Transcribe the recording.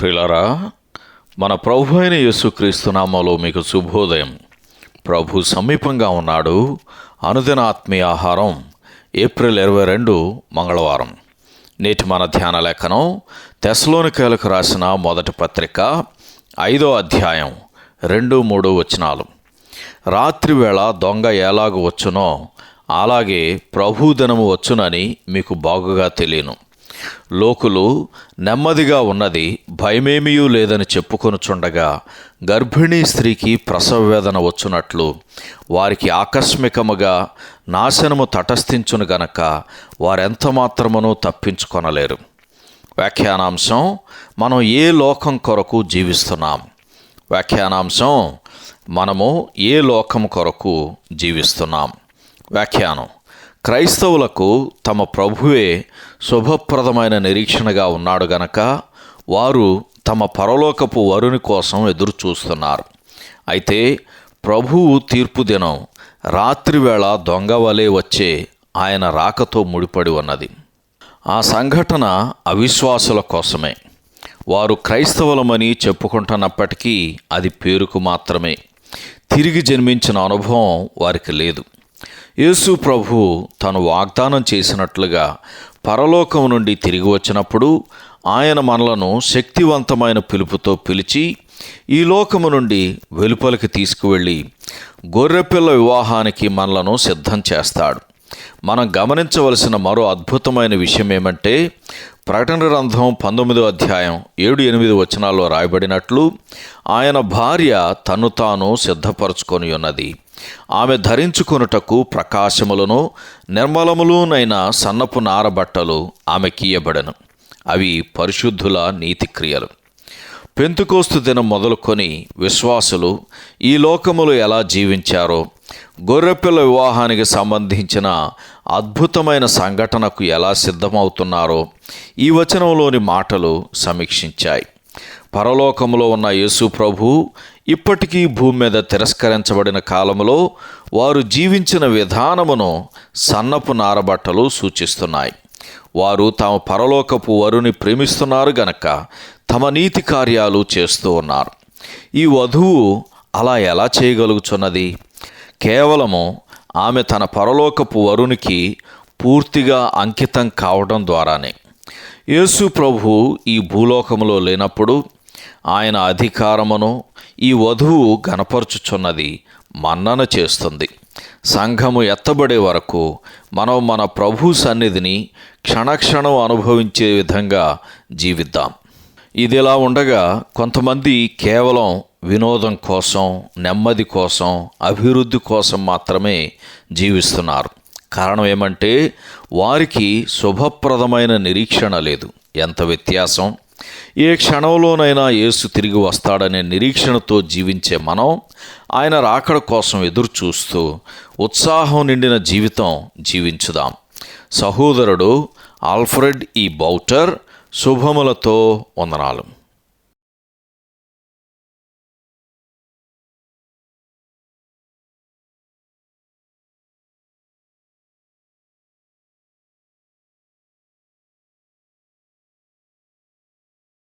ప్రిలరా మన ప్రభు అయిన యేసుక్రీస్తునామలో మీకు శుభోదయం. ప్రభు సమీపంగా ఉన్నాడు. అనుదిన ఆత్మీయ ఆహారం ఏప్రిల్ ఇరవై రెండు మంగళవారం. నేటి మన ధ్యాన లేఖనం తెసలోనికేలకు రాసిన మొదటి పత్రిక ఐదో అధ్యాయం రెండు మూడు వచనాలు. రాత్రి వేళ దొంగ ఎలాగ వచ్చునో అలాగే ప్రభు దినము వచ్చునని మీకు బాగుగా తెలియను. లోకులు నెమ్మదిగా ఉన్నది భయమేమీయూ లేదని చెప్పుకొనుచుండగా గర్భిణీ స్త్రీకి ప్రసవ వేదన వచ్చునట్లు వారికి ఆకస్మికముగా నాశనము తటస్థించును గనక వారెంత మాత్రమునూ తప్పించుకొనలేరు. వ్యాఖ్యానాంశం మనం ఏ లోకం కొరకు జీవిస్తున్నాం? వ్యాఖ్యానాంశం మనము ఏ లోకం కొరకు జీవిస్తున్నాం? వ్యాఖ్యానం క్రైస్తవులకు తమ ప్రభువే శుభప్రదమైన నిరీక్షణగా ఉన్నాడు గనక వారు తమ పరలోకపు వరుని కోసం ఎదురు చూస్తున్నారు అయితే ప్రభువు తీర్పు దినం రాత్రివేళ దొంగ వలె వచ్చే ఆయన రాకతో ముడిపడి ఉన్నది. ఆ సంఘటన అవిశ్వాసుల కోసమే. వారు క్రైస్తవులమని చెప్పుకుంటున్నప్పటికీ అది పేరుకు మాత్రమే. తిరిగి జన్మించిన అనుభవం వారికి లేదు. యేసు ప్రభు తను వాగ్దానం చేసినట్లుగా పరలోకం నుండి తిరిగి వచ్చినప్పుడు ఆయన మనలను శక్తివంతమైన పిలుపుతో పిలిచి ఈ లోకము నుండి వెలుపలికి తీసుకువెళ్ళి గొర్రెపిల్ల వివాహానికి మనలను సిద్ధం చేస్తాడు. మనం గమనించవలసిన మరో అద్భుతమైన విషయం ఏమంటే ప్రకటన గ్రంథం పంతొమ్మిదో అధ్యాయం ఏడు ఎనిమిది వచనాల్లో రాయబడినట్లు ఆయన భార్య తను తాను సిద్ధపరచుకొని ఉన్నది. ఆమె ధరించుకొనుటకు ప్రకాశములను నిర్మలములునైన సన్నపు నారబట్టలు ఆమెకియబడను అవి పరిశుద్ధుల నీతి క్రియలు. పెంతుకోస్తు దినం మొదలుకొని విశ్వాసులు ఈ లోకములు ఎలా జీవించారో గొర్రెపిల్ల వివాహానికి సంబంధించిన అద్భుతమైన సంఘటనకు ఎలా సిద్ధమవుతున్నారో ఈ వచనంలోని మాటలు సమీక్షించాయి. పరలోకంలో ఉన్న యేసు ప్రభు ఇప్పటికీ భూమి మీద తిరస్కరించబడిన కాలంలో వారు జీవించిన విధానమును సన్నపు నారబట్టలు సూచిస్తున్నాయి. వారు తమ పరలోకపు వరుని ప్రేమిస్తున్నారు గనక తమ నీతి కార్యాలు చేస్తూ ఉన్నారు. ఈ వధువు అలా ఎలా చేయగలుగుతున్నది కేవలము ఆమె తన పరలోకపు వరునికి పూర్తిగా అంకితం కావడం ద్వారానే. యేసు ప్రభు ఈ భూలోకములో లేనప్పుడు ఆయన అధికారమును ఈ వధువు గనపరుచుచున్నది మన్నన చేస్తుంది. సంఘము ఎత్తబడే వరకు మనం మన ప్రభు సన్నిధిని క్షణక్షణం అనుభవించే విధంగా జీవిద్దాం. ఇదిలా ఉండగా కొంతమంది కేవలం వినోదం కోసం నెమ్మది కోసం అభివృద్ధి కోసం మాత్రమే జీవిస్తున్నారు. కారణం ఏమంటే వారికి శుభప్రదమైన నిరీక్షణ లేదు. ఎంత వ్యత్యాసం? ఏ క్షణంలోనైనా యేసు తిరిగి వస్తాడనే నిరీక్షణతో జీవించే మనం ఆయన రాకడ కోసం ఎదురు చూస్తూ ఉత్సాహం నిండిన జీవితం జీవించుదాం. సహోదరుడు ఆల్ఫ్రెడ్ ఈ బౌటర్ శుభములతో వందనాలు.